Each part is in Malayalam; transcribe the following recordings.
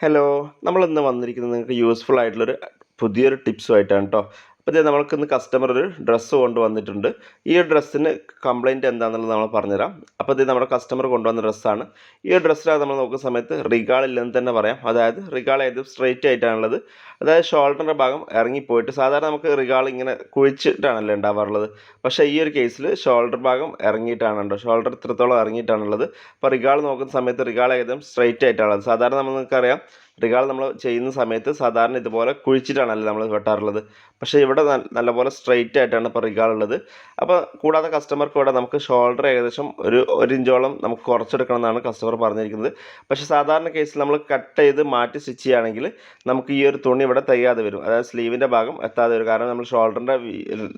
ഹലോ നമ്മളിന്ന് വന്നിരിക്കുന്നത് നിങ്ങൾക്ക് യൂസ്ഫുൾ ആയിട്ടുള്ളൊരു പുതിയൊരു ടിപ്സുമായിട്ടാണ് കേട്ടോ അപ്പോൾ ഇത് കസ്റ്റമർ ഒരു ഡ്രസ്സ് കൊണ്ടുവന്നിട്ടുണ്ട്. ഈ ഡ്രസ്സിന് കംപ്ലൈന്റ് എന്താണെന്നുള്ളത് നമ്മൾ പറഞ്ഞുതരാം. അപ്പോൾ ഇത് നമ്മുടെ കസ്റ്റമർ കൊണ്ടുവന്ന ഡ്രസ്സാണ് ഈ ഡ്രസ്സിനകത്ത് നമ്മൾ നോക്കുന്ന സമയത്ത് റിഗാൾ ഇല്ലെന്ന് തന്നെ പറയാം. അതായത് റിഗാൾ ഏത് സ്ട്രെയിറ്റ് ആയിട്ടാണുള്ളത്. അതായത് ഷോൾഡറിന്റെ ഭാഗം ഇറങ്ങിപ്പോയിട്ട് സാധാരണ നമുക്ക് റിഗാൾ ഇങ്ങനെ കുഴിച്ചിട്ടാണല്ലോ ഉണ്ടാവാറുള്ളത്. പക്ഷേ ഈ ഒരു കേസിൽ ഷോൾഡർ ഭാഗം ഇറങ്ങിയിട്ടാണുണ്ടോ ഷോൾഡർ ഇത്രത്തോളം ഇറങ്ങിയിട്ടാണുള്ളത്. അപ്പോൾ റിഗാൾ നോക്കുന്ന സമയത്ത് റിഗാൾ ഏകദേശം സ്ട്രെയിറ്റ് ആയിട്ടാണുള്ളത്. സാധാരണ നമ്മൾ നിങ്ങൾക്കറിയാം റിഗാൾ നമ്മൾ ചെയ്യുന്ന സമയത്ത് സാധാരണ ഇതുപോലെ കുഴിച്ചിട്ടാണല്ലോ നമ്മൾ വെട്ടാറുള്ളത്. പക്ഷേ ഇവിടെ നല്ലപോലെ സ്ട്രെയിറ്റ് ആയിട്ടാണ് ഇപ്പോൾ റിഗാൾ ഉള്ളത്. അപ്പോൾ കൂടാതെ കസ്റ്റമർക്ക് ഇവിടെ നമുക്ക് ഷോൾഡർ ഏകദേശം ഒരു ഒരു ഇഞ്ചോളം നമുക്ക് കുറച്ചെടുക്കണം എന്നാണ് കസ്റ്റമർ പറഞ്ഞിരിക്കുന്നത്. പക്ഷേ സാധാരണ കേസിൽ നമ്മൾ കട്ട് ചെയ്ത് മാറ്റി സ്റ്റിച്ച് ചെയ്യുകയാണെങ്കിൽ നമുക്ക് ഈ ഒരു തുണി ഇവിടെ തികയാതെ വരും. അതായത് സ്ലീവിന്റെ ഭാഗം എത്താതെ വരും. കാരണം നമ്മൾ ഷോൾഡറിന്റെ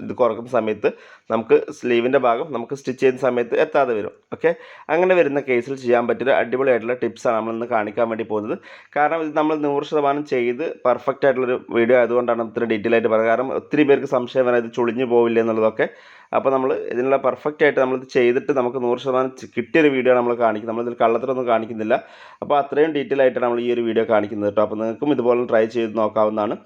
ഇത് കുറക്കുന്ന സമയത്ത് നമുക്ക് സ്ലീവിന്റെ ഭാഗം നമുക്ക് സ്റ്റിച്ച് ചെയ്യുന്ന സമയത്ത് എത്താതെ വരും. ഓക്കെ അങ്ങനെ വരുന്ന കേസിൽ ചെയ്യാൻ പറ്റിയ അടിപൊളിയായിട്ടുള്ള ടിപ്സാണ് നമ്മൾ ഇന്ന് കാണിക്കാൻ വേണ്ടി പോകുന്നത്. കാരണം നമ്മൾ നൂറ് ശതമാനം ചെയ്ത് പെർഫെക്റ്റ് ആയിട്ടുള്ളൊരു വീഡിയോ ആയതുകൊണ്ടാണ് ഇത്ര ഡീറ്റെയിൽ ആയിട്ട് പറയുന്നത് കാരണം ഒത്തിരി പേർക്ക് സംശയം വരാം ഇത് ചുളിഞ്ഞു പോവില്ല എന്നുള്ളതൊക്കെ. അപ്പോൾ നമ്മൾ ഇതിനുള്ള പെർഫെക്റ്റ് ആയിട്ട് നമ്മളിത് ചെയ്തിട്ട് നമുക്ക് നൂറ് ശതമാനം കിട്ടിയൊരു വീഡിയോ നമ്മൾ കാണിക്കുന്നത്. നമ്മളിതിൽ കള്ളത്തിലൊന്നും കാണിക്കുന്നില്ല. അപ്പോൾ അത്രയും ഡീറ്റെയിൽ ആയിട്ടാണ് നമ്മൾ ഈ ഒരു വീഡിയോ കാണിക്കുന്നത് കേട്ടോ. അപ്പോൾ നിങ്ങൾക്കും ഇതുപോലെ ട്രൈ ചെയ്ത് നോക്കാവുന്നതാണ്.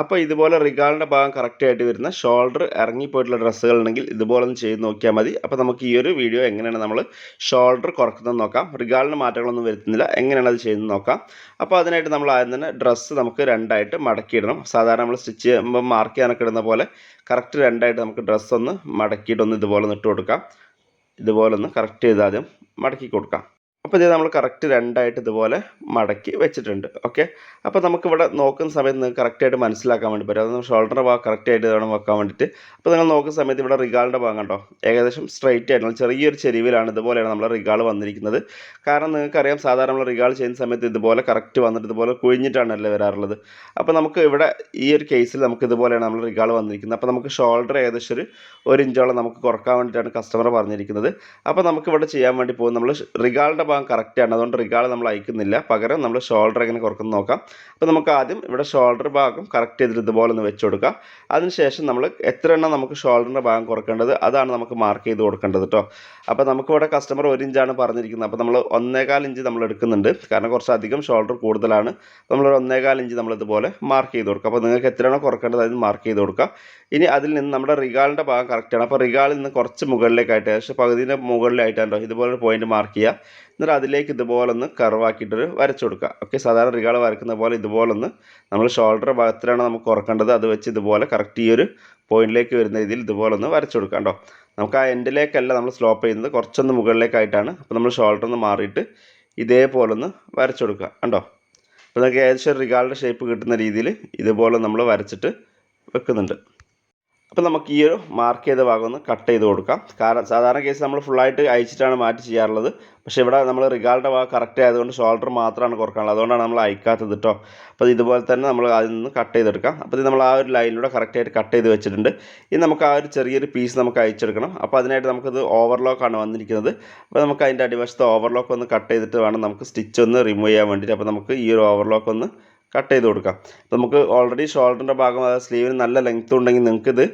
അപ്പോൾ ഇതുപോലെ റിഗാളിന്റെ ഭാഗം കറക്റ്റ് ആയിട്ട് വരുന്ന ഷോൾഡർ ഇറങ്ങിപ്പോയിട്ടുള്ള ഡ്രസ്സുകൾ ഉണ്ടെങ്കിൽ ഇതുപോലെ ഒന്ന് ചെയ്ത് നോക്കിയാൽ മതി. അപ്പോൾ നമുക്ക് ഈ ഒരു വീഡിയോ എങ്ങനെയാണ് നമ്മൾ ഷോൾഡർ കുറക്കുന്നത് നോക്കാം. റിഗാളിന് മാറ്റങ്ങളൊന്നും വരുത്തുന്നില്ല. എങ്ങനെയാണ് അത് ചെയ്യുന്നത് നോക്കാം. അപ്പോൾ അതിനായിട്ട് നമ്മൾ ആദ്യം തന്നെ ഡ്രസ്സ് നമുക്ക് രണ്ടായിട്ട് മടക്കിയിടണം. സാധാരണ നമ്മൾ സ്റ്റിച്ച് ചെയ്യുമ്പോൾ മാർക്ക് ചെയ്യാനൊക്കെ ഇടുന്ന പോലെ കറക്റ്റ് രണ്ടായിട്ട് നമുക്ക് ഡ്രസ്സ് ഒന്ന് മടക്കിയിട്ടൊന്ന് ഇതുപോലെ ഒന്ന് ഇട്ട് കൊടുക്കാം. ഇതുപോലെ ഒന്ന് കറക്റ്റ് ചെയ്ത് ആദ്യം മടക്കി കൊടുക്കാം. അപ്പോൾ ഇത് നമ്മൾ കറക്റ്റ് രണ്ടായിട്ട് ഇതുപോലെ മടക്കി വെച്ചിട്ടുണ്ട്. ഓക്കെ അപ്പോൾ നമുക്കിവിടെ നോക്കുന്ന സമയത്ത് നിങ്ങൾക്ക് കറക്റ്റായിട്ട് മനസ്സിലാക്കാൻ വേണ്ടി പറ്റും. അത് ഷോൾഡറിന്റെ ഭാഗം കറക്റ്റായിട്ട് വേണം വെക്കാൻ വേണ്ടിയിട്ട്. അപ്പോൾ നിങ്ങൾ നോക്കുന്ന സമയത്ത് ഇവിടെ റിഗാളിന്റെ ഭാഗം കണ്ടോ? ഏകദേശം സ്ട്രൈറ്റ് ആയിട്ട് ചെറിയൊരു ചെരിവിലാണ് ഇതുപോലെയാണ് നമ്മൾ റിഗാൾ വന്നിരിക്കുന്നത്. കാരണം നിങ്ങൾക്കറിയാം സാധാരണ നമ്മൾ റിഗാൾ ചെയ്യുന്ന സമയത്ത് ഇതുപോലെ കറക്റ്റ് വന്നിട്ട് ഇതുപോലെ കുഴിഞ്ഞിട്ടാണല്ലേ വരാറുള്ളത്. അപ്പോൾ നമുക്ക് ഇവിടെ ഈ ഒരു കേസിൽ നമുക്ക് ഇതുപോലെയാണ് നമ്മൾ റിഗാൾ വന്നിരിക്കുന്നത്. അപ്പോൾ നമുക്ക് ഷോൾഡർ ഏകദേശം ഒരു ഒരു ഇഞ്ചോളം നമുക്ക് കുറയ്ക്കാൻ വേണ്ടിയിട്ടാണ് കസ്റ്റമർ പറഞ്ഞിരിക്കുന്നത്. അപ്പോൾ നമുക്കിവിടെ ചെയ്യാൻ വേണ്ടി പോകും നമ്മൾ റിഗാളിന്റെ കറക്റ്റാണ് അതുകൊണ്ട് റിഗാൾ നമ്മൾ അയക്കുന്നില്ല. പകരം നമ്മൾ ഷോൾഡർ എങ്ങനെ കുറക്കുന്ന നോക്കാം. അപ്പോൾ നമുക്ക് ആദ്യം ഇവിടെ ഷോൾഡർ ഭാഗം കറക്റ്റ് ചെയ്തിട്ട് ഇതുപോലെ ഒന്ന് വെച്ച് കൊടുക്കാം. അതിനുശേഷം നമ്മൾ എത്ര എണ്ണം നമുക്ക് ഷോൾഡറിന്റെ ഭാഗം കുറക്കേണ്ടത് അതാണ് നമുക്ക് മാർക്ക് ചെയ്ത് കൊടുക്കേണ്ടത് കേട്ടോ അപ്പോൾ നമുക്കിവിടെ കസ്റ്റമർ ഒരു ഇഞ്ചാണ് പറഞ്ഞിരിക്കുന്നത്. അപ്പോൾ നമ്മൾ ഒന്നേകാൽ ഇഞ്ച് നമ്മൾ എടുക്കുന്നുണ്ട്. കാരണം കുറച്ചധികം ഷോൾഡർ കൂടുതലാണ്. നമ്മളൊരു ഒന്നേകാൽ ഇഞ്ച് നമ്മൾ ഇതുപോലെ മാർക്ക് ചെയ്ത് കൊടുക്കുക അപ്പോൾ നിങ്ങൾക്ക് എത്രയാണോ കുറക്കേണ്ടത് അതിന് മാർക്ക് ചെയ്ത് കൊടുക്കുക ഇനി അതിൽ നിന്ന് നമ്മുടെ റിഗാളിന്റെ ഭാഗം കറക്റ്റാണ് അപ്പോൾ റിഗാളിൽ നിന്ന് കുറച്ച് മുകളിലേക്കായിട്ട് പക്ഷേ പകുതിന്റെ മുകളിലായിട്ടാണോ ഇതുപോലെ പോയിന്റ് മാർക്ക് ചെയ്യുക. എന്നിട്ട് അതിലേക്ക് ഇതുപോലെ ഒന്ന് കർവാക്കിയിട്ടൊരു വരച്ചു കൊടുക്കുക. ഓക്കെ സാധാരണ റിഗാൾ വരക്കുന്ന പോലെ ഇതുപോലെ ഒന്ന് നമ്മൾ ഷോൾഡർ ഭാഗത്തിലാണ് നമുക്ക് ഉറക്കേണ്ടത്. അത് വെച്ച് ഇതുപോലെ കറക്റ്റ് ഈ ഒരു പോയിന്റിലേക്ക് വരുന്ന രീതിയിൽ ഇതുപോലെ ഒന്ന് വരച്ചു കൊടുക്കാം കേട്ടോ നമുക്ക് ആ എൻഡിലേക്കല്ല നമ്മൾ സ്ലോപ്പ് ചെയ്യുന്നത്. കുറച്ചൊന്ന് മുകളിലേക്കായിട്ടാണ്. അപ്പോൾ നമ്മൾ ഷോൾഡർ ഒന്ന് മാറിയിട്ട് ഇതേപോലെ ഒന്ന് വരച്ചു കൊടുക്കുക കണ്ടോ? അപ്പോൾ നമുക്ക് ഏകദേശം റിഗാളിന്റെ ഷേപ്പ് കിട്ടുന്ന രീതിയിൽ ഇതുപോലെ നമ്മൾ വരച്ചിട്ട് വെക്കുന്നുണ്ട്. അപ്പോൾ നമുക്ക് ഈ ഒരു മാർക്ക് ചെയ്ത ഭാഗം ഒന്ന് കട്ട് ചെയ്ത് കൊടുക്കാം. കാരണം സാധാരണ കേസ് നമ്മൾ ഫുള്ളായിട്ട് അയച്ചിട്ടാണ് മാറ്റി ചെയ്യാറുള്ളത്. പക്ഷേ ഇവിടെ നമ്മൾ റിഗാളിന്റെ ഭാഗം കറക്റ്റ് ആയതുകൊണ്ട് ഷോൾഡർ മാത്രമാണ് കുറക്കാനുള്ളത്. അതുകൊണ്ടാണ് നമ്മൾ അയക്കാത്തത് കേട്ടോ അപ്പോൾ ഇതുപോലെ തന്നെ നമ്മൾ അതിൽ നിന്ന് കട്ട് ചെയ്തെടുക്കാം. അപ്പോൾ ഇത് നമ്മൾ ആ ഒരു ലൈനിലൂടെ കറക്റ്റായിട്ട് കട്ട് ചെയ്ത് വെച്ചിട്ടുണ്ട്. ഇനി നമുക്ക് ആ ഒരു ചെറിയൊരു പീസ് നമുക്ക് അയച്ചെടുക്കണം. അപ്പോൾ അതിനായിട്ട് നമുക്കത് ഓവർലോക്കാണ് വന്നിരിക്കുന്നത്. അപ്പോൾ നമുക്ക് അതിന്റെ അടിവശത്ത് ഓവർലോക്ക് ഒന്ന് കട്ട് ചെയ്തിട്ട് വേണം നമുക്ക് സ്റ്റിച്ച് ഒന്ന് റിമൂവ് ചെയ്യാൻ വേണ്ടിയിട്ട്. അപ്പോൾ നമുക്ക് ഈ ഒരു ഓവർലോക്ക് ഒന്ന് കട്ട് ചെയ്ത് കൊടുക്കാം. അപ്പോൾ നമുക്ക് ഓൾറെഡി ഷോൾഡറിന്റെ ഭാഗം അതായത് സ്ലീവിന് നല്ല ലെങ്ത് ഉണ്ടെങ്കിൽ നിങ്ങൾക്കിത്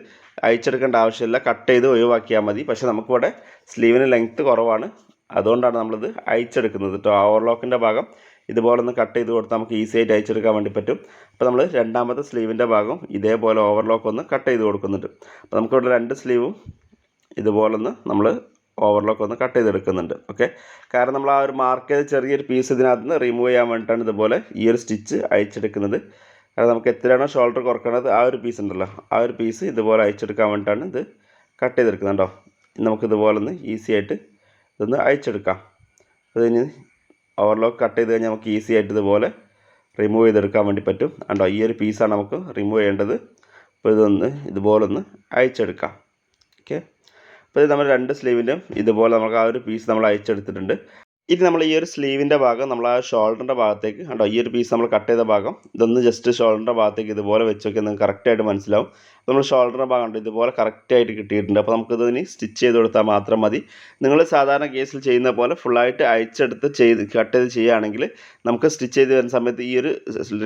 അയച്ചെടുക്കേണ്ട ആവശ്യമില്ല. കട്ട് ചെയ്ത് ഒഴിവാക്കിയാൽ മതി. പക്ഷേ നമുക്കിവിടെ സ്ലീവിന് ലെങ്ത് കുറവാണ്. അതുകൊണ്ടാണ് നമ്മളിത് അയച്ചെടുക്കുന്നത് കേട്ടോ ഓവർലോക്കിന്റെ ഭാഗം ഇതുപോലെ ഒന്ന് കട്ട് ചെയ്ത് കൊടുത്താൽ നമുക്ക് ഈസി ആയിട്ട് അയച്ചെടുക്കാൻ വേണ്ടി പറ്റും. അപ്പോൾ നമ്മൾ രണ്ടാമത്തെ സ്ലീവിന്റെ ഭാഗം ഇതേപോലെ ഓവർലോക്ക് ഒന്ന് കട്ട് ചെയ്ത് കൊടുക്കുന്നുണ്ട്. അപ്പോൾ നമുക്കിവിടെ രണ്ട് സ്ലീവും ഇതുപോലൊന്ന് നമ്മൾ ഓവർലോക്ക് ഒന്ന് കട്ട് ചെയ്തെടുക്കുന്നുണ്ട്. ഓക്കെ കാരണം നമ്മൾ ആ ഒരു മാർക്ക് ചെയ്ത് ചെറിയൊരു പീസ് ഇതിനകത്ത് നിന്ന് റിമൂവ് ചെയ്യാൻ വേണ്ടിയിട്ടാണ് ഇതുപോലെ ഈ ഒരു സ്റ്റിച്ച് അയച്ചെടുക്കുന്നത്. കാരണം നമുക്ക് എത്രയാണോ ഷോൾഡർ കുറക്കണത് ആ ഒരു പീസ് ഉണ്ടല്ലോ. ആ ഒരു പീസ് ഇതുപോലെ അയച്ചെടുക്കാൻ വേണ്ടിയിട്ടാണ് ഇത് കട്ട് ചെയ്തെടുക്കുന്നത് കേട്ടോ. നമുക്ക് ഇതുപോലെ ഒന്ന് ഈസി ആയിട്ട് ഇതൊന്ന് അയച്ചെടുക്കാം. അതിന് ഓവർലോക്ക് കട്ട് ചെയ്ത് കഴിഞ്ഞാൽ നമുക്ക് ഈസി ആയിട്ട് ഇതുപോലെ റിമൂവ് ചെയ്തെടുക്കാൻ വേണ്ടി പറ്റും. കണ്ടോ? ഈ ഒരു പീസാണ് നമുക്ക് റിമൂവ് ചെയ്യേണ്ടത്. അപ്പോൾ ഇതൊന്ന് ഇതുപോലൊന്ന് അയച്ചെടുക്കാം. അപ്പോൾ ഇത് നമ്മൾ രണ്ട് സ്ലീവിന്റെയും ഇതുപോലെ നമുക്ക് ആ ഒരു പീസ് നമ്മൾ അയച്ചെടുത്തിട്ടുണ്ട്. ഇനി നമ്മൾ ഈ ഒരു സ്ലീവിന്റെ ഭാഗം നമ്മൾ ആ ഷോൾഡറിന്റെ ഭാഗത്തേക്ക് കണ്ടോ? ഈ ഒരു പീസ് നമ്മൾ കട്ട് ചെയ്ത ഭാഗം ഇതൊന്ന് ജസ്റ്റ് ഷോൾഡറിന്റെ ഭാഗത്തേക്ക് ഇതുപോലെ വെച്ച് നോക്കിയാൽ നിങ്ങൾക്ക് കറക്റ്റായിട്ട് മനസ്സിലാവും. നമ്മൾ ഷോൾഡറിന്റെ ഭാഗം ഉണ്ട് ഇതുപോലെ കറക്റ്റായിട്ട് കിട്ടിയിട്ടുണ്ട്. അപ്പോൾ നമുക്കിത് ഇനി സ്റ്റിച്ച് ചെയ്ത് കൊടുത്താൽ മാത്രം മതി. നിങ്ങൾ സാധാരണ കേസിൽ ചെയ്യുന്ന പോലെ ഫുള്ളായിട്ട് അയച്ചെടുത്ത് ചെയ്ത് കട്ട് ചെയ്ത് ചെയ്യുകയാണെങ്കിൽ നമുക്ക് സ്റ്റിച്ച് ചെയ്ത് വരുന്ന സമയത്ത് ഈ ഒരു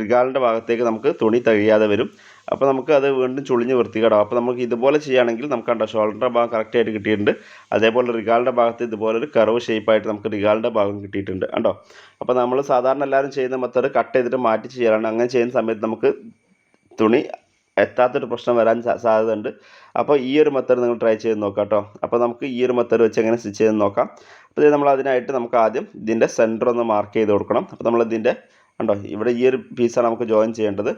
റിഗാളിന്റെ ഭാഗത്തേക്ക് നമുക്ക് തുണി തഴിയാതെ വരും. അപ്പോൾ നമുക്ക് അത് വീണ്ടും ചുളിഞ്ഞ് വൃത്തികേടാവും. അപ്പോൾ നമുക്ക് ഇതുപോലെ ചെയ്യുകയാണെങ്കിൽ നമുക്ക് കണ്ടോ ഷോൾഡറിന്റെ ഭാഗം കറക്റ്റായിട്ട് കിട്ടിയിട്ടുണ്ട്. അതേപോലെ റിഗാളിന്റെ ഭാഗത്ത് ഇതുപോലെ ഒരു കർവ് ഷേപ്പായിട്ട് നമുക്ക് റിഗാളിന്റെ ഭാഗം കിട്ടിയിട്ടുണ്ട് കണ്ടോ? അപ്പോൾ നമ്മൾ സാധാരണ എല്ലാവരും ചെയ്യുന്ന മെത്തേഡ് കട്ട് ചെയ്തിട്ട് മാറ്റി ചെയ്യാറാണ് അങ്ങനെ ചെയ്യുന്ന സമയത്ത് നമുക്ക് തുണി എത്താത്തൊരു പ്രശ്നം വരാൻ സാധ്യതയുണ്ട്. അപ്പോൾ ഈ ഒരു മെത്തേഡ് നിങ്ങൾ ട്രൈ ചെയ്ത് നോക്കാം കേട്ടോ. അപ്പോൾ നമുക്ക് ഈ ഒരു മെത്തേഡ് വെച്ച് എങ്ങനെ സ്റ്റിച്ച് ചെയ്ത് നോക്കാം. അപ്പോൾ ഇത് നമ്മൾ അതിനായിട്ട് നമുക്ക് ആദ്യം ഇതിന്റെ സെന്റർ ഒന്ന് മാർക്ക് ചെയ്ത് കൊടുക്കണം. അപ്പോൾ നമ്മൾ ഇതിന്റെ കണ്ടോ ഇവിടെ ഈ ഒരു പീസാണ് നമുക്ക് ജോയിൻ ചെയ്യേണ്ടത്.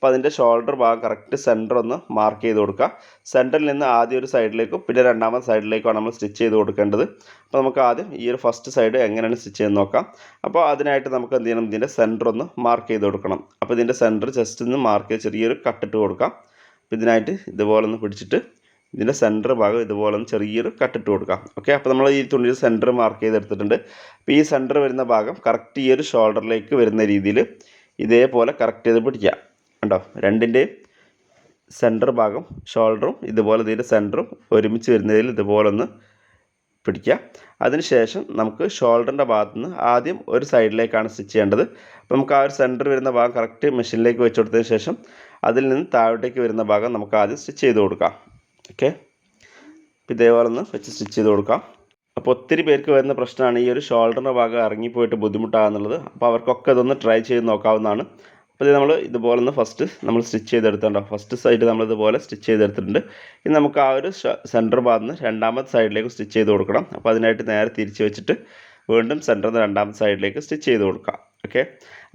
അപ്പോൾ അതിന്റെ ഷോൾഡർ ഭാഗം കറക്റ്റ് സെന്റർ ഒന്ന് മാർക്ക് ചെയ്ത് കൊടുക്കുക. സെന്ററിൽ നിന്ന് ആദ്യം ഒരു സൈഡിലേക്കും പിന്നെ രണ്ടാമത്തെ സൈഡിലേക്കുമാണ് നമ്മൾ സ്റ്റിച്ച് ചെയ്ത് കൊടുക്കേണ്ടത്. അപ്പോൾ നമുക്ക് ആദ്യം ഈ ഒരു ഫസ്റ്റ് സൈഡ് എങ്ങനെയാണ് സ്റ്റിച്ച് ചെയ്ത് നോക്കാം. അപ്പോൾ അതിനായിട്ട് നമുക്ക് എന്ത് ചെയ്യണം? ഇതിന്റെ സെന്റർ ഒന്ന് മാർക്ക് ചെയ്ത് കൊടുക്കണം. അപ്പോൾ ഇതിന്റെ സെന്റർ ജസ്റ്റ് ഒന്ന് മാർക്ക് ചെയ്ത് ചെറിയൊരു കട്ടിട്ട് കൊടുക്കാം. അപ്പോൾ ഇതിനായിട്ട് ഇതുപോലെ ഒന്ന് പിടിച്ചിട്ട് ഇതിന്റെ സെന്റർ ഭാഗം ഇതുപോലെ ഒന്ന് ചെറിയൊരു കട്ടിട്ട് കൊടുക്കാം. ഓക്കെ അപ്പോൾ നമ്മൾ ഈ തുണിയിൽ സെന്റർ മാർക്ക് ചെയ്തെടുത്തിട്ടുണ്ട് അപ്പോൾ ഈ സെന്റർ വരുന്ന ഭാഗം കറക്റ്റ് ഈ ഒരു ഷോൾഡറിലേക്ക് വരുന്ന രീതിയിൽ ഇതേപോലെ കറക്റ്റ് ചെയ്ത് പിടിക്കുക. കണ്ടോ? രണ്ടിന്റെയും സെന്റർ ഭാഗം ഷോൾഡറും ഇതുപോലെ ഇതിന്റെ സെന്ററും ഒരുമിച്ച് വരുന്നതിൽ ഇതുപോലെ ഒന്ന് പിടിക്കുക അതിനുശേഷം നമുക്ക് ഷോൾഡറിന്റെ ഭാഗത്ത് നിന്ന് ആദ്യം ഒരു സൈഡിലേക്കാണ് സ്റ്റിച്ച് ചെയ്യേണ്ടത്. അപ്പോൾ നമുക്ക് ആ ഒരു സെന്റർ വരുന്ന ഭാഗം കറക്റ്റ് മെഷീനിലേക്ക് വെച്ച് കൊടുത്തതിന് ശേഷം അതിൽ നിന്ന് താഴോട്ടേക്ക് വരുന്ന ഭാഗം നമുക്ക് ആദ്യം സ്റ്റിച്ച് ചെയ്ത് കൊടുക്കാം. ഓക്കെ ഇതേപോലെ ഒന്ന് വെച്ച് സ്റ്റിച്ച് ചെയ്ത് കൊടുക്കാം. അപ്പോൾ ഒത്തിരി പേർക്ക് വരുന്ന പ്രശ്നമാണ് ഈ ഒരു ഷോൾഡറിന്റെ ഭാഗം ഇറങ്ങിപ്പോയിട്ട് ബുദ്ധിമുട്ടാകുന്നുള്ളത്. അപ്പോൾ അവർക്കൊക്കെ ഇതൊന്ന് ട്രൈ ചെയ്ത് നോക്കാവുന്നതാണ്. അപ്പോൾ ഇത് നമ്മൾ ഇതുപോലെ ഒന്ന് ഫസ്റ്റ് നമ്മൾ സ്റ്റിച്ച് ചെയ്തെടുത്തുണ്ടോ ഫസ്റ്റ് സൈഡ് നമ്മൾ ഇതുപോലെ സ്റ്റിച്ച് ചെയ്തെടുത്തിട്ടുണ്ട്. ഇനി നമുക്ക് ആ ഒരു സെന്റർ ഭാഗത്ത് നിന്ന് രണ്ടാമത്തെ സൈഡിലേക്ക് സ്റ്റിച്ച് ചെയ്ത് കൊടുക്കണം. അപ്പോൾ അതിനായിട്ട് നേരെ തിരിച്ച് വെച്ചിട്ട് വീണ്ടും സെന്ററിൽ നിന്ന് രണ്ടാമത്തെ സൈഡിലേക്ക് സ്റ്റിച്ച് ചെയ്ത് കൊടുക്കാം. ഓക്കെ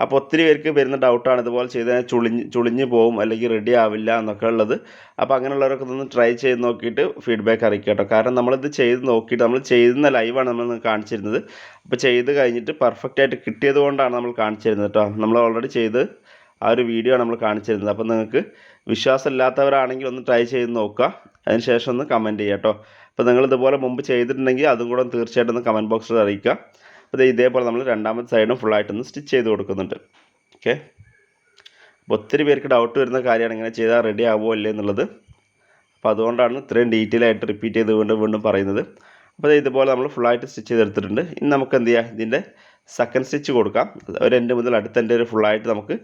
അപ്പോൾ ഒത്തിരി പേർക്ക് വരുന്ന ഡൗട്ടാണ് ഇതുപോലെ ചെയ്ത് കഴിഞ്ഞാൽ ചുളിഞ്ഞ് ചുളിഞ്ഞ് പോകും അല്ലെങ്കിൽ റെഡി ആവില്ല എന്നൊക്കെ ഉള്ളത്. അപ്പോൾ അങ്ങനെയുള്ളവരൊക്കെ ഒന്ന് ട്രൈ ചെയ്ത് നോക്കിയിട്ട് ഫീഡ്ബാക്ക് അറിയിക്കുക കേട്ടോ. കാരണം നമ്മളിത് ചെയ്ത് നോക്കിയിട്ട് നമ്മൾ ചെയ്യുന്ന ലൈവാണ് നമ്മൾ കാണിച്ചിരുന്നത്. അപ്പോൾ ചെയ്ത് കഴിഞ്ഞിട്ട് പെർഫെക്റ്റ് ആയിട്ട് കിട്ടിയത് കൊണ്ടാണ് നമ്മൾ കാണിച്ചിരുന്നത് കേട്ടോ. നമ്മൾ ഓൾറെഡി ചെയ്ത് ആ ഒരു വീഡിയോ ആണ് നമ്മൾ കാണിച്ചിരുന്നത്. അപ്പോൾ നിങ്ങൾക്ക് വിശ്വാസമില്ലാത്തവരാണെങ്കിൽ ഒന്ന് ട്രൈ ചെയ്ത് നോക്കുക. അതിനുശേഷം ഒന്ന് കമന്റ് ചെയ്യാം കേട്ടോ. അപ്പോൾ നിങ്ങൾ ഇതുപോലെ മുമ്പ് ചെയ്തിട്ടുണ്ടെങ്കിൽ അതും കൂടെ തീർച്ചയായിട്ടും ഒന്ന് കമന്റ് ബോക്സിൽ അറിയിക്കുക. അപ്പോൾ ഇതേപോലെ നമ്മൾ രണ്ടാമത്തെ സൈഡും ഫുള്ളായിട്ടൊന്ന് സ്റ്റിച്ച് ചെയ്ത് കൊടുക്കുന്നുണ്ട്. ഓക്കെ അപ്പോൾ ഒത്തിരി പേർക്ക് ഡൗട്ട് വരുന്ന കാര്യമാണ് ഇങ്ങനെ ചെയ്താൽ റെഡി ആവുമോ അല്ലേ എന്നുള്ളത്. അപ്പോൾ അതുകൊണ്ടാണ് ഇത്രയും ഡീറ്റെയിൽ ആയിട്ട് റിപ്പീറ്റ് ചെയ്ത് വീണ്ടും വീണ്ടും പറയുന്നത്. അപ്പോൾ ഇതുപോലെ നമ്മൾ ഫുള്ളായിട്ട് സ്റ്റിച്ച് ചെയ്തെടുത്തിട്ടുണ്ട്. ഇനി നമുക്ക് എന്ത് ചെയ്യാം? ഇതിന്റെ സെക്കൻഡ് സ്റ്റിച്ച് കൊടുക്കാം. ഒരു എൻഡ് മുതൽ അടുത്ത ഒരു ഫുള്ളായിട്ട് നമുക്ക്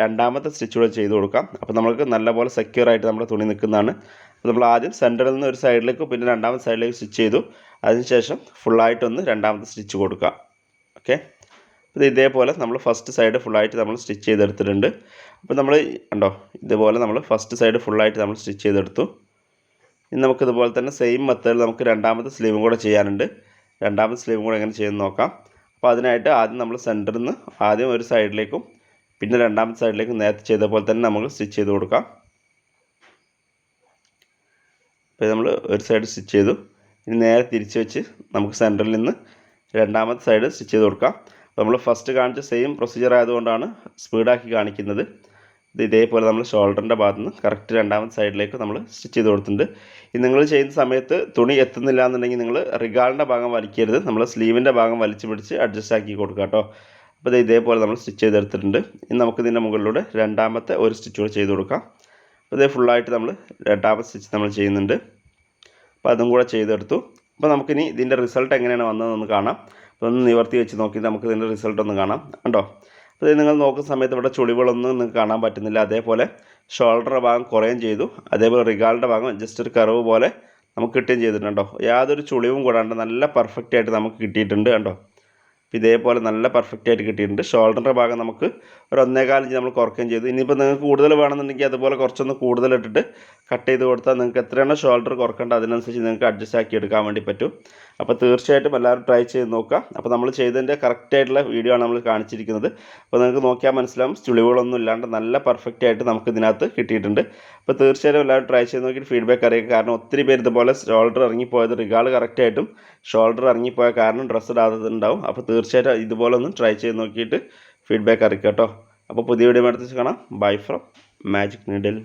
രണ്ടാമത്തെ സ്റ്റിച്ച് കൂടെ ചെയ്ത് കൊടുക്കാം. അപ്പോൾ നമുക്ക് നല്ലപോലെ സെക്യൂർ ആയിട്ട് നമ്മുടെ തുണി നിൽക്കുന്നതാണ്. അപ്പോൾ നമ്മൾ ആദ്യം സെന്ററിൽ നിന്ന് ഒരു സൈഡിലേക്ക് പിന്നെ രണ്ടാമത്തെ സൈഡിലേക്ക് സ്റ്റിച്ച് ചെയ്തു. അതിനുശേഷം ഫുള്ളായിട്ടൊന്ന് രണ്ടാമത്തെ സ്റ്റിച്ച് കൊടുക്കുക ഓക്കെ. ഇത് ഇതേപോലെ നമ്മൾ ഫസ്റ്റ് സൈഡ് ഫുള്ളായിട്ട് നമ്മൾ സ്റ്റിച്ച് ചെയ്തെടുത്തിട്ടുണ്ട്. അപ്പോൾ നമ്മൾ കണ്ടോ ഇതുപോലെ നമ്മൾ ഫസ്റ്റ് സൈഡ് ഫുള്ളായിട്ട് നമ്മൾ സ്റ്റിച്ച് ചെയ്തെടുത്തു. ഇനി നമുക്ക് ഇതുപോലെ തന്നെ സെയിം മെത്തേഡിൽ നമുക്ക് രണ്ടാമത്തെ സ്ലീവും കൂടെ ചെയ്യാനുണ്ട്. രണ്ടാമത്തെ സ്ലീവും കൂടെ എങ്ങനെ ചെയ്യുന്നത് നോക്കാം. അപ്പോൾ അതിനായിട്ട് ആദ്യം നമ്മൾ സെന്ററിൽ നിന്ന് ആദ്യം ഒരു സൈഡിലേക്കും പിന്നെ രണ്ടാമത്തെ സൈഡിലേക്കും നേരത്തെ ചെയ്ത പോലെ തന്നെ നമുക്ക് സ്റ്റിച്ച് ചെയ്ത് കൊടുക്കാം. അപ്പോൾ നമ്മൾ ഒരു സൈഡ് സ്റ്റിച്ച് ചെയ്തു. ഇനി നേരെ തിരിച്ച് വെച്ച് നമുക്ക് സെന്ററിൽ നിന്ന് രണ്ടാമത്തെ സൈഡ് സ്റ്റിച്ച് ചെയ്ത് കൊടുക്കാം. നമ്മൾ ഫസ്റ്റ് കാണിച്ച സെയിം പ്രൊസീജിയർ ആയതുകൊണ്ടാണ് സ്പീഡാക്കി കാണിക്കുന്നത്. ഇത് ഇതേപോലെ നമ്മൾ ഷോൾഡറിന്റെ ഭാഗത്ത് നിന്ന് കറക്റ്റ് രണ്ടാമത്തെ സൈഡിലേക്ക് നമ്മൾ സ്റ്റിച്ച് ചെയ്ത് കൊടുത്തിട്ടുണ്ട്. ഇത് നിങ്ങൾ ചെയ്യുന്ന സമയത്ത് തുണി എത്തുന്നില്ല എന്നുണ്ടെങ്കിൽ നിങ്ങൾ റിഗാളിന്റെ ഭാഗം വലിക്കരുത്. നമ്മൾ സ്ലീവിന്റെ ഭാഗം വലിച്ചു പിടിച്ച് അഡ്ജസ്റ്റ് ആക്കി കൊടുക്കുക കേട്ടോ. അപ്പോൾ ഇത് ഇതേപോലെ നമ്മൾ സ്റ്റിച്ച് ചെയ്തെടുത്തിട്ടുണ്ട്. ഇനി നമുക്ക് ഇതിന്റെ മുകളിലൂടെ രണ്ടാമത്തെ ഒരു സ്റ്റിച്ച് കൂടെ ചെയ്ത് കൊടുക്കാം. അപ്പോൾ ഇതേ ഫുള്ളായിട്ട് നമ്മൾ രണ്ടാമത്തെ സ്റ്റിച്ച് നമ്മൾ ചെയ്യുന്നുണ്ട്. അപ്പോൾ അതും കൂടെ ചെയ്തെടുത്തു. അപ്പോൾ നമുക്കിനി ഇതിന്റെ റിസൾട്ട് എങ്ങനെയാണ് വന്നതെന്ന് കാണാം. അപ്പോൾ ഒന്ന് നിവർത്തി വെച്ച് നോക്കി നമുക്ക് ഇതിന്റെ റിസൾട്ട് ഒന്ന് കാണാം. കണ്ടോ? അപ്പോൾ നിങ്ങൾ നോക്കുന്ന സമയത്ത് ഇവിടെ ചുളിവുകളൊന്നും നിങ്ങൾക്ക് കാണാൻ പറ്റുന്നില്ല. അതേപോലെ ഷോൾഡർ ഭാഗം കുറയുകയും ചെയ്തു. അതേപോലെ റിഗാളിന്റെ ഭാഗം ജസ്റ്റ് ഒരു കറവ് പോലെ നമുക്ക് കിട്ടുകയും ചെയ്തിട്ടുണ്ടോ യാതൊരു ചുളിവും കൂടാണ്ട് നല്ല പെർഫെക്റ്റ് ആയിട്ട് നമുക്ക് കിട്ടിയിട്ടുണ്ട് കണ്ടോ? ഇതേപോലെ നല്ല പെർഫെക്റ്റ് ആയിട്ട് കിട്ടിയിട്ടുണ്ട്. ഷോൾഡറിന്റെ ഭാഗം നമുക്ക് ഒരു ഒന്നേകാൽ ഇഞ്ച് നമ്മൾ കുറയ്ക്കുകയും ചെയ്തു. ഇനിയിപ്പോൾ നിങ്ങൾക്ക് കൂടുതൽ വേണമെന്നുണ്ടെങ്കിൽ അതുപോലെ കുറച്ചൊന്ന് കൂടുതൽ ഇട്ടിട്ട് കട്ട് ചെയ്ത് കൊടുത്താൽ നിങ്ങൾക്ക് എത്രയാണ് ഷോൾഡർ കുറക്കേണ്ടത് അതിനനുസരിച്ച് നിങ്ങൾക്ക് അഡ്ജസ്റ്റ് ആക്കി എടുക്കാൻ വേണ്ടി പറ്റും. അപ്പോൾ തീർച്ചയായിട്ടും എല്ലാവരും ട്രൈ ചെയ്ത് നോക്കുക. അപ്പോൾ നമ്മൾ ചെയ്തതിന്റെ കറക്റ്റ് ആയിട്ടുള്ള വീഡിയോ ആണ് നമ്മൾ കാണിച്ചിരിക്കുന്നത്. അപ്പോൾ നിങ്ങൾക്ക് നോക്കിയാൽ മനസ്സിലാവും. ചുളിവുകളൊന്നും ഇല്ലാണ്ട് നല്ല പെർഫെക്റ്റ് ആയിട്ട് നമുക്ക് ഇതിനകത്ത് കിട്ടിയിട്ടുണ്ട്. അപ്പോൾ തീർച്ചയായിട്ടും എല്ലാവരും ട്രൈ ചെയ്ത് നോക്കിയിട്ട് ഫീഡ്ബാക്ക് അറിയിക്കുക കാരണം ഒത്തിരി പേര് ഇതുപോലെ ഷോൾഡർ ഇറങ്ങിപ്പോയത് റിഗാൾ കറക്റ്റായിട്ടും ഷോൾഡർ ഇറങ്ങിപ്പോയ കാരണം ഡ്രസ്സ് ഇടാത്തതുണ്ടാവും അപ്പോൾ തീർച്ചയായിട്ടും ഇതുപോലെ ഒന്ന് ട്രൈ ചെയ്ത് നോക്കിയിട്ട് ഫീഡ്ബാക്ക് അറിയിക്കുക കേട്ടോ അപ്പോൾ പുതിയ വീഡിയോ അടുത്ത് കാണാം. Bye from magic needle